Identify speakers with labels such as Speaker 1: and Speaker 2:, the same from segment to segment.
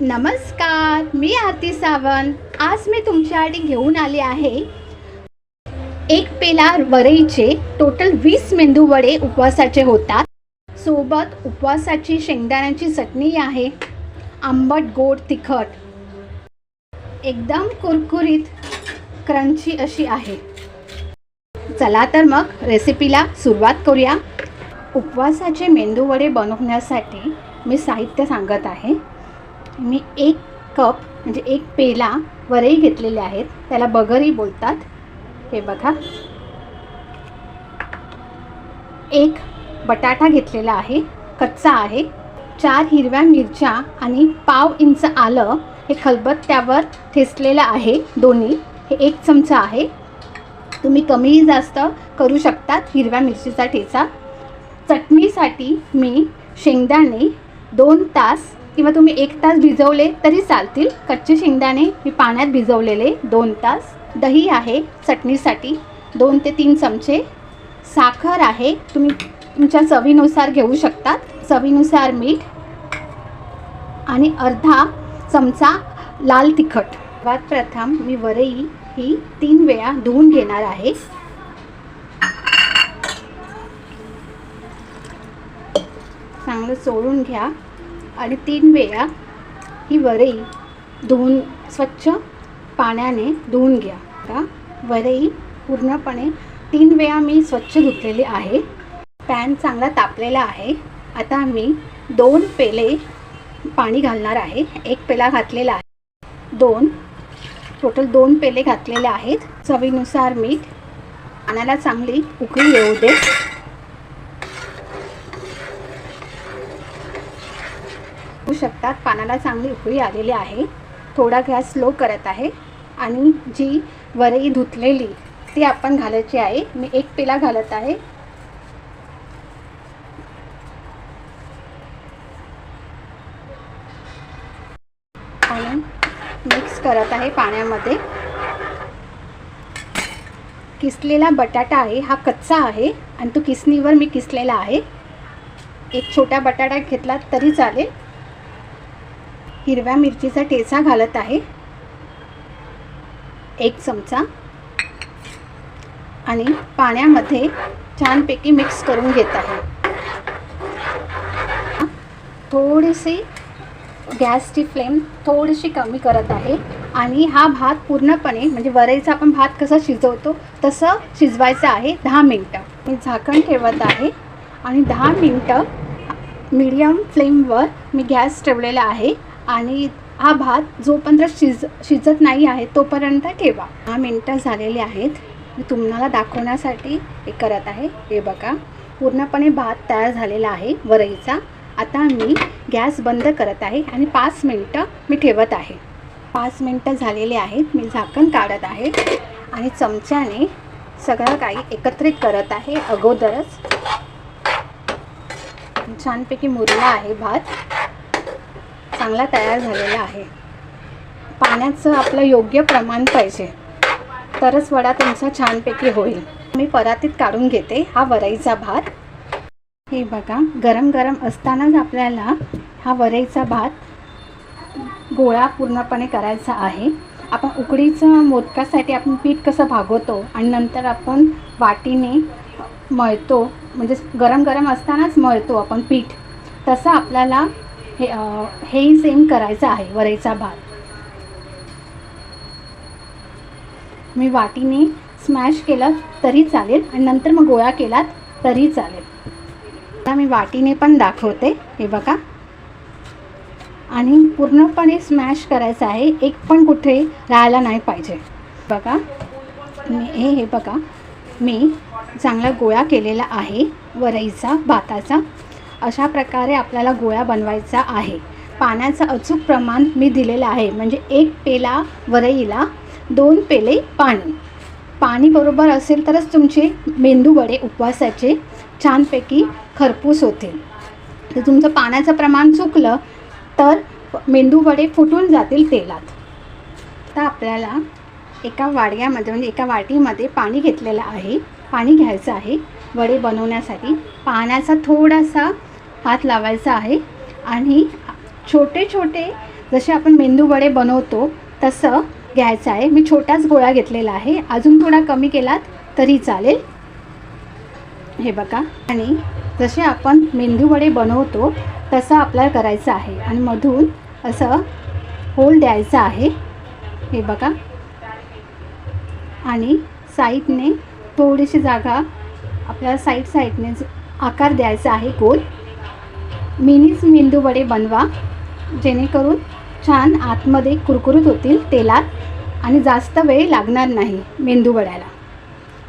Speaker 1: नमस्कार मी आरती सावंत. आज मी तुमच्यासाठी घेऊन आले आहे एक पेला वरईचे टोटल वीस मेंदू वडे उपवासाचे होतात. सोबत उपवासाची शेंगदाण्याची चटणी आहे. आंबट गोड तिखट. एकदम कुरकुरीत क्रंची अशी आहे. चला तर मग रेसिपीला सुरुवात करूया. उपवासाचे मेंदू वडे बनवण्यासाठी मी साहित्य सांगत आहे. मी एक कप म्हणजे एक पेला वरई घेतलेले आहेत. त्याला बगरी बोलतात. हे बघा. एक बटाटा घेतलेला आहे. कच्चा आहे. चार हिरव्या मिरच्या आणि पाव इंच आलं हे खलबत्त्यावर ठेसलेलं आहे दोन्ही. हे एक चमचा आहे. तुम्ही कमी जास्त करू शकतात हिरव्या मिरचीचा ठेचा. चटणीसाठी मी शेंगदाणे दोन तास किंवा तुम्ही एक तास भिजवले तरी चालतील. कच्चे शेंगदाणे मी पाण्यात भिजवलेले दोन तास. दही आहे चटणीसाठी दोन ते तीन चमचे. साखर आहे तुम्ही तुमच्या चवीनुसार घेऊ शकतात. चवीनुसार मीठ आणि अर्धा चमचा लाल तिखट. सर्वात प्रथम मी वरई ही तीन वेळा धुवून घेणार आहे. चांगलं चोळून घ्या. आणि तीन वेळा ही वरई धुवून स्वच्छ पाण्याने धुवून घ्या. का वरई पूर्णपणे तीन वेळा मी स्वच्छ धुतलेली आहे. पॅन चांगला तापलेला आहे. आता मी दोन पेले पाणी घालणार आहे. एक पेला घातलेला आहे. दोन टोटल दोन पेले घातलेले आहेत. चवीनुसार मीठ पाण्याला चांगली उकळी येऊ दे. शकतात. पानाला चांगली उकळी आलेली आहे. थोडा गॅस स्लो करत आहे. आणि जी वरई धुतलेली ती आपण घालायची आहे. मी एक पेला घालत आहे. आणि मिक्स करत आहे पाण्यामध्ये. किसलेला बटाटा आहे हा कच्चा आहे आणि तो किसणीवर मी किसलेला आहे. एक छोटा बटाटा घेतला तरी चालेल. हिरव्या मिरचीचा ठेचा घालत आहे. एक चमचा. आणि पाण्यामध्ये छानपैकी मिक्स करून घेत आहे. थोडीशी गॅसची फ्लेम थोडीशी कमी करत आहे. आणि हा भात पूर्णपणे म्हणजे वरईचा आपण भात कसा शिजवतो तसं शिजवायचं आहे दहा मिनटं. मी झाकण ठेवत आहे. आणि दहा मिनटं मीडियम फ्लेमवर मी गॅस ठेवलेला आहे. आणि हा भात जोपर्यंत शिज शिजत नाही आहे तोपर्यंत ठेवा. दहा मिनटं झालेले आहेत. मी तुम्हाला दाखवण्यासाठी हे करत आहे. हे बघा. पूर्णपणे भात तयार झालेला आहे वरईचा. आता मी गॅस बंद करत आहे आणि पाच मिनटं मी ठेवत आहे. पाच मिनटं झालेले आहेत. मी झाकण काढत आहे आणि चमच्याने सगळं काही एकत्रित करत आहे अगोदरच. छानपैकी मुरला आहे भात. चांगला तयार झालेला आहे. पाण्याचं आपलं योग्य प्रमाण पाहिजे. तरच वडा तुमचा छानपैकी होईल. मी परातीत काढून घेते हा वरईचा भात. हे बघा गरम गरम असतानाच आपल्याला हा वरईचा भात गोळा पूर्णपणे करायचा आहे. आपण उकडीचं मोदकासाठी आपण पीठ कसं भागवतो आणि नंतर आपण वाटीने मळतो म्हणजे गरम गरम असतानाच मळतो आपण पीठ तसं आपल्याला हे हेही सेम करायचं आहे वरईचा भात मी वाटीने स्मॅश केलं तरी चालेल आणि नंतर मग गोळा केलात तरी चालेल. आता मी वाटीने पण दाखवते हे बघा. आणि पूर्णपणे स्मॅश करायचं आहे एक पण कुठे राहायला नाही पाहिजे. बघा. मी हे हे बघा. मी चांगला गोळा केलेला आहे वरईचा भाताचा. अशा प्रकारे आपल्याला गोळा बनवायचा आहे. पाण्याचं अचूक प्रमाण मी दिलेलं आहे. म्हणजे एक पेला वरईला दोन पेले पाणी. पाणी बरोबर असेल तरच तुमचे मेंदू वडे उपवासाचे छानपैकी खरपूस होतील. तर तुमचं पाण्याचं प्रमाण चुकलं तर मेंदू वडे फुटून जातील तेलात. तर आपल्याला एका वाडग्यामध्ये म्हणजे एका वाटीमध्ये पाणी घेतलेलं आहे. पाणी घ्यायचं आहे. वडे बनवण्यासाठी. पाण्याचा थोडासा हात लावायचा आहे. आणि छोटे छोटे जसे आपण मेंदू वडे बनवतो तसं घ्यायचं आहे. मी छोटाच गोळा घेतलेला आहे. अजून थोडा कमी केलात तरी चालेल. हे बघा. आणि जसे आपण मेंदू वडे बनवतो तसं आपल्याला करायचं आहे. आणि मधून असं होल द्यायचं आहे. हे बघा. आणि साईडने थोडीशी जागा आपल्याला साईड साईडने आकार द्यायचा आहे गोल. मिनीच मेंदू वडे बनवा जेणेकरून छान आतमध्ये कुरकुरीत होतील तेलात आणि जास्त वेळ लागणार नाही मेंदू वड्याला.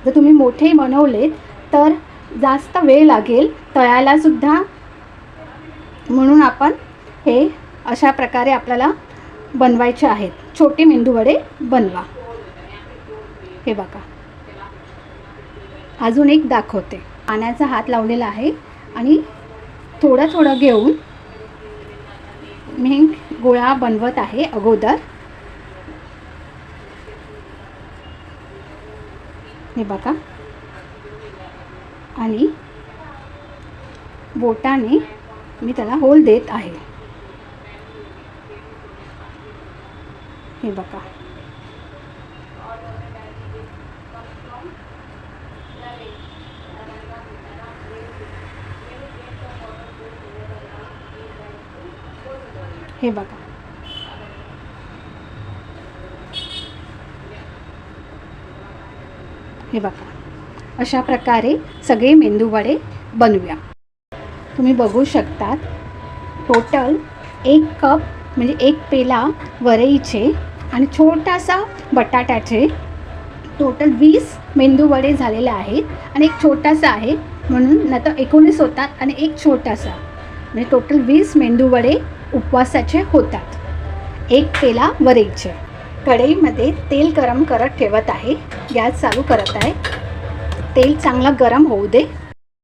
Speaker 1: जर तुम्ही मोठे बनवलेत तर जास्त वेळ लागेल तळायलासुद्धा म्हणून आपण हे अशा प्रकारे आपल्याला बनवायचे आहेत. छोटे मेंदू वडे बनवा. हे बघा. अजून एक दाखवते. पाण्याचा हात लावलेला आहे आणि थोडं थोडं घेऊन मी गोळा बनवत आहे अगोदर. हे बघा. आणि बोटाने मी त्याला होल देत आहे. हे बघा. हे बघा. हे बघा. अशा प्रकारे सगळे मेंदूवडे बनवूया. तुम्ही बघू शकतात टोटल एक कप म्हणजे एक पेला वरईचे आणि छोटासा बटाट्याचे टोटल वीस मेंदूवडे झालेले आहेत आणि एक छोटासा आहे म्हणून नाही तर एकोणीस होतात आणि एक छोटासा. म्हणजे टोटल वीस मेंदूवडे उपवासाचे होतात. एक पेला वरेचे. कढईमध्ये तेल गरम करत ठेवत आहे. गॅस चालू करत आहे. तेल चांगलं गरम होऊ दे.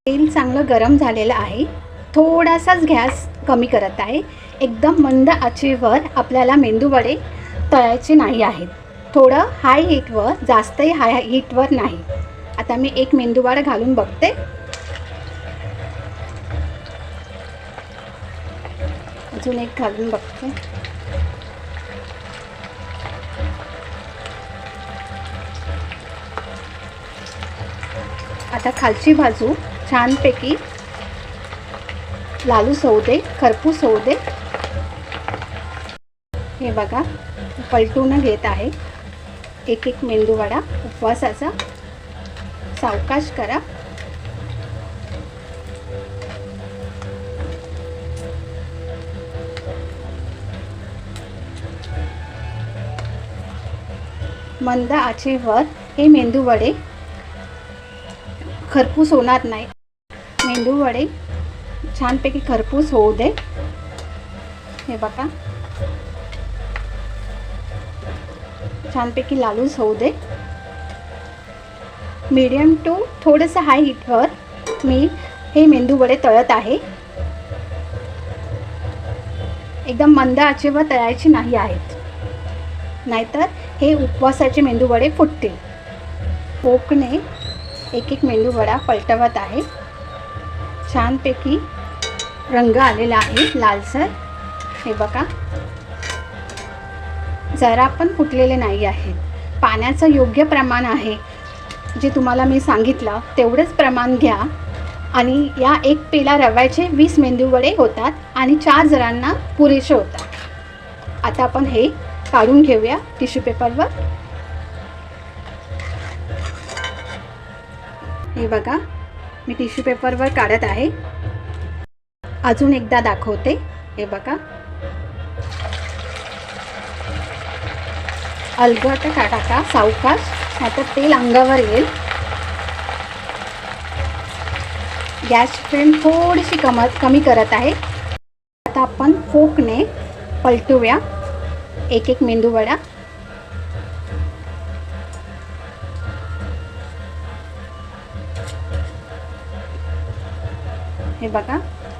Speaker 1: तेल चांगलं गरम झालेलं आहे. थोडासाच गॅस कमी करत आहे. एकदम मंद आचेवर आपल्याला मेंदूवडे तळायचे नाही आहेत. थोडं हाय हीटवर जास्तही हाय हीटवर नाही. आता मी एक मेंदूवडा घालून बघते. अजून एक घालून बघते. आता खालची बाजू छानपैकी लालूस होऊ दे खरपूस होऊ दे हे बघा पलटून घेत आहे. एक एक मेंदूवडा उपवासाचा सावकाश करा. मंद आचेवर हे मेंदूवडे. खरपूस होणार नाही. मेंदूवडे. छानपैकी खरपूस होऊ दे. हे बघा. छानपैकी लालूस होऊ दे. मीडियम टू थोडंसं हाय हीटवर मी हे मेंदूवडे तळत आहे. एकदम मंद आचेवर तळायचे नाही आहेत. नाहीतर हे उपवासाचे मेंदूवडे फुटतील. पोकने एक एक मेंदूवडा पलटवत आहे छानपैकी रंग आलेला आहे लालसर. हे बघा. जरा पण फुटलेले नाही आहेत. पाण्याचं योग्य प्रमाण आहे. जे तुम्हाला मी सांगितलं तेवढंच प्रमाण घ्या. आणि या एक पेला रव्याचे वीस मेंदूवडे होतात आणि चार जणांना पुरेसे होतात. आता आपण हे काढून घेऊया टिश्यू पेपरवर. हे बघा मी टिश्यू पेपरवर काढत आहे. अजून एकदा दाखवते. हे बघा. अलगट का टाका सावकाश नाहीतर तेल अंगावर येईल. गॅस फ्लेम थोडीशी कम कमी करत आहे. आता आपण फोकने पलटूया. एक एक मेंदूवडा हे बघा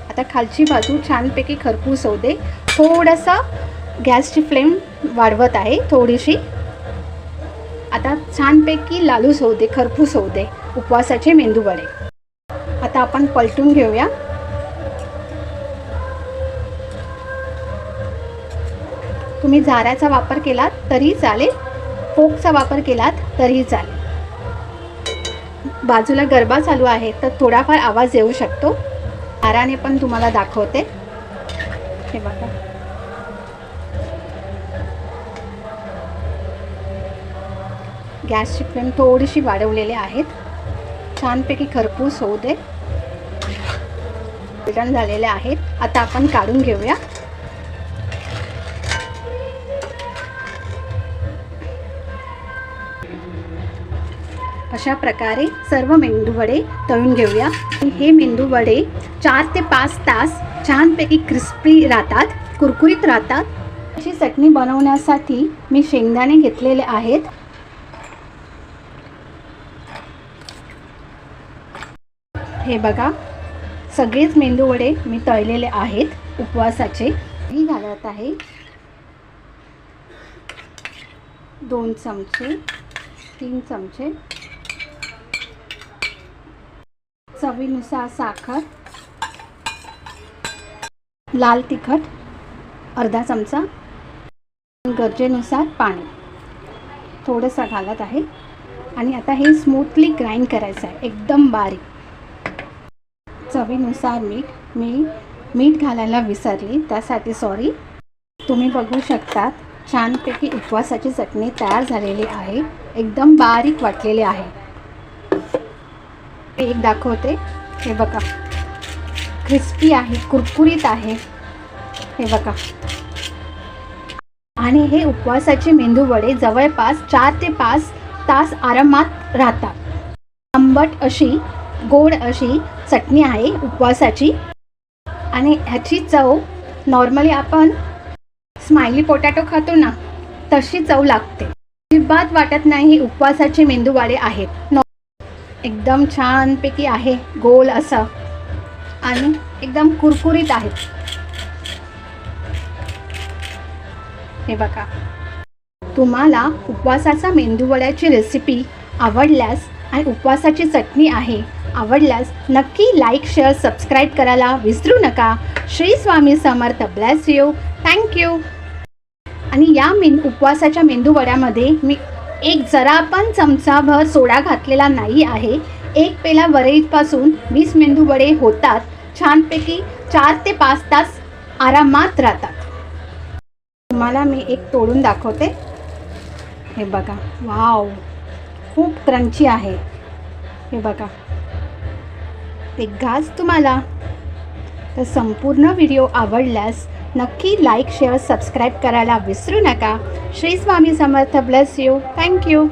Speaker 1: आता खालची बाजू छानपैकी खरपूस होते थोडंसं गॅसची फ्लेम वाढवत आहे थोडीशी. आता छानपैकी लालूस होते खरपूस होते उपवासाचे मेंदूवडे आता आपण पलटून घेऊया. तुम्ही झाऱ्याचा वापर केलात तरीही चालेल. फोकचा वापर केलात तरीही चालेल. बाजूला गरबा चालू आहे तर थोडाफार आवाज येऊ शकतो. आराने पण तुम्हाला दाखवते. हे बघा. गॅसची फ्लेम थोडीशी वाढवलेली आहेत. छानपैकी खरपूस होऊ दे. झालेले आहेत. आता आपण काढून घेऊया. अशा प्रकारे सर्व मेंदूवडे तळून घेऊया. हे मेंदूवडे चार ते पाच तास छानपैकी क्रिस्पी राहतात कुरकुरीत राहतात. अशी चटणी बनवण्यासाठी मी शेंगदाणे घेतलेले आहेत. हे बघा सगळेच मेंदूवडे मी तळलेले आहेत उपवासाचे. मी घालत आहे दोन चमचे तीन चमचे चवीनुसार साखर लाल तिखट अर्धा चमचा गरजेनुसार पाणी. थोडंसं घालत आहे. आणि आता हे स्मूथली ग्राइंड करायचं आहे. एकदम बारीक. चवीनुसार मीठ. मी मीठ घालायला विसरली. त्यासाठी सॉरी तुम्ही बघू शकतात छानपैकी उपवासाची चटणी तयार झालेली आहे. एकदम बारीक वाटलेली आहे. एक दाखवते. हे बघा. क्रिस्पी आहे कुरकुरीत आहे. हे बघा. आणि हे उपवासाचे मेंदू वडे जवळपास चार ते पाच तास आरामात राहतात. आंबट अशी गोड अशी चटणी आहे उपवासाची. आणि ह्याची चव नॉर्मली आपण स्माइली पोटॅटो खातो ना तशी चव लागते. अजिबात वाटत नाही उपवासाचे मेंदूवाडे आहेत. एकदम छानपैकी आहे गोल असं. आणि एकदम कुरकुरीत आहेत हे बघा. तुम्हाला उपवासाचा मेंदूवड्याची रेसिपी आवडल्यास आणि उपवासाची चटणी आहे आवडल्यास नक्की लाईक शेअर सबस्क्राईब करायला विसरू नका. Shri Swami Samarth. Bless you thank you आणि या मेन उपवासाच्या मेंदूवड्यामध्ये मी एक जरा पण चमचाभर सोडा घातलेला नाही आहे. एक पेला वरईपासून वीस मेंदू वडे होतात. छानपैकी चार ते पाच तास आरामात राहतात. तुम्हाला मी एक तोडून दाखवते. हे बघा. वाव. खूप क्रंची आहे. हे बघा. ते घास तुम्हाला. तर संपूर्ण व्हिडिओ आवडल्यास नक्की लाईक शेअर सबस्क्राईब करायला विसरू नका. Shri Swami Samarth bless you thank you